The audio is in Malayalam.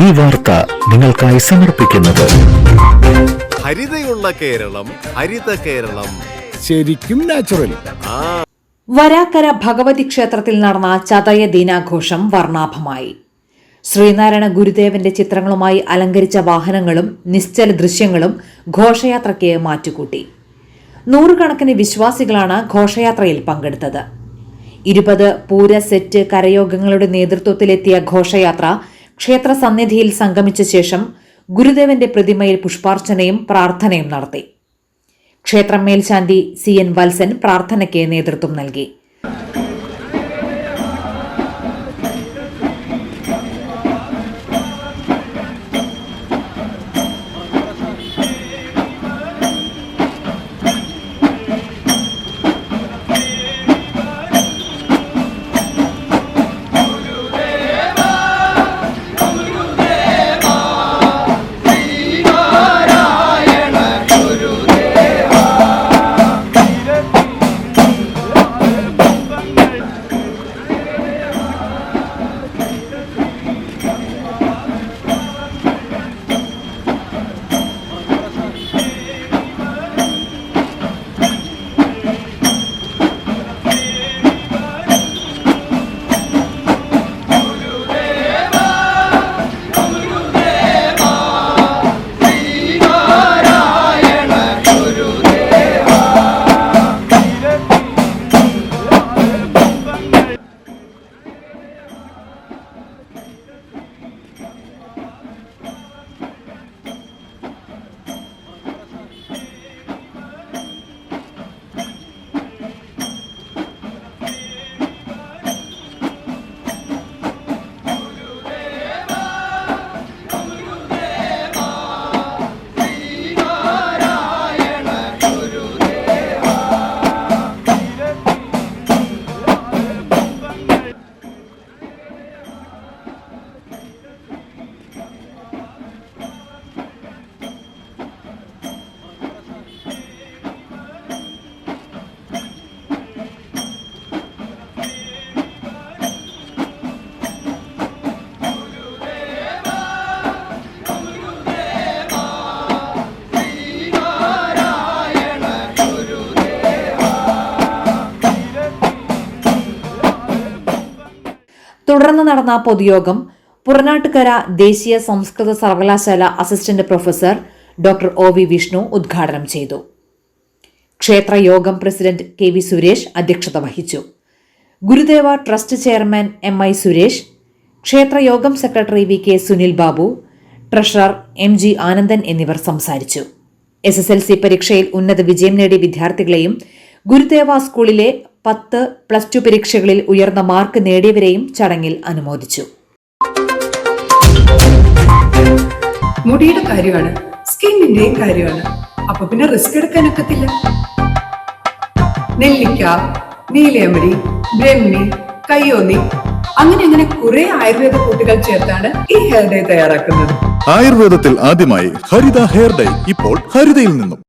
ഈ വാർത്ത നിങ്ങൾക്കായി സമർപ്പിക്കുന്നത്. ഹരിതയുള്ള കേരളം ഹരിത കേരളം. ശരിക്കും നാച്ചുറൽ വരാക്കര ഭഗവതി ക്ഷേത്രത്തിൽ നടന്ന ചതയ ദിനാഘോഷം വർണാഭമായി. ശ്രീനാരായണ ഗുരുദേവന്റെ ചിത്രങ്ങളുമായി അലങ്കരിച്ച വാഹനങ്ങളും നിശ്ചല ദൃശ്യങ്ങളും ഘോഷയാത്രയ്ക്ക് മാറ്റുകൂട്ടി. നൂറുകണക്കിന് വിശ്വാസികളാണ് ഘോഷയാത്രയിൽ പങ്കെടുത്തത്. ഇരുപത് പൂര സെറ്റ് കരയോഗങ്ങളുടെ നേതൃത്വത്തിലെത്തിയ ഘോഷയാത്ര ക്ഷേത്ര സന്നിധിയിൽ സംഗമിച്ച ശേഷം ഗുരുദേവന്റെ പ്രതിമയിൽ പുഷ്പാർച്ചനയും പ്രാർത്ഥനയും നടത്തി. ക്ഷേത്രം മേൽശാന്തി സി എൻ വത്സൻ പ്രാർത്ഥനയ്ക്ക് നേതൃത്വം നൽകി. തുടർന്ന് നടന്ന പൊതുയോഗം പുറനാട്ടുകര ദേശീയ സംസ്കൃത സർവകലാശാല assistant professor doctor O V Vishnu ഉദ്ഘാടനം ചെയ്തു. ക്ഷേത്രയോഗം പ്രസിഡന്റ് കെ വി സുരേഷ് അധ്യക്ഷത വഹിച്ചു. Gurudeva trust chairman M I Suresh ക്ഷേത്രയോഗം secretary V K Sunil Babu treasurer M G Anandan എന്നിവർ സംസാരിച്ചു. എസ് എസ് എൽ സി പരീക്ഷയിൽ ഉന്നത വിജയം നേടിയ വിദ്യാർത്ഥികളെയും ഗുരുദേവ സ്കൂളിലെ പത്ത് പ്ലസ് ടു പരീക്ഷകളിൽ ഉയർന്ന മാർക്ക് നേടിയവരെയും ചടങ്ങിൽ അനുമോദിച്ചു. മുടിയുടെ കാര്യമാണ് സ്കിന്നിന്റെയും കാര്യമാണ്. അപ്പൊ പിന്നെ റിസ്ക് എടുക്കാനൊക്കത്തില്ല നെല്ലിക്ക നീലയമരി ബ്രഹ്മി കയ്യോന്നി അങ്ങനെ അങ്ങനെ കുറെ ആയുർവേദ കൂട്ടുകൾ ചേർത്താണ് ഈ ഹെയർ ഡേ തയ്യാറാക്കുന്നത്. ആയുർവേദത്തിൽ ആദ്യമായി ഹരിത ഹെയർ ഡൈ ഇപ്പോൾ ഹരിതയിൽ നിന്നും.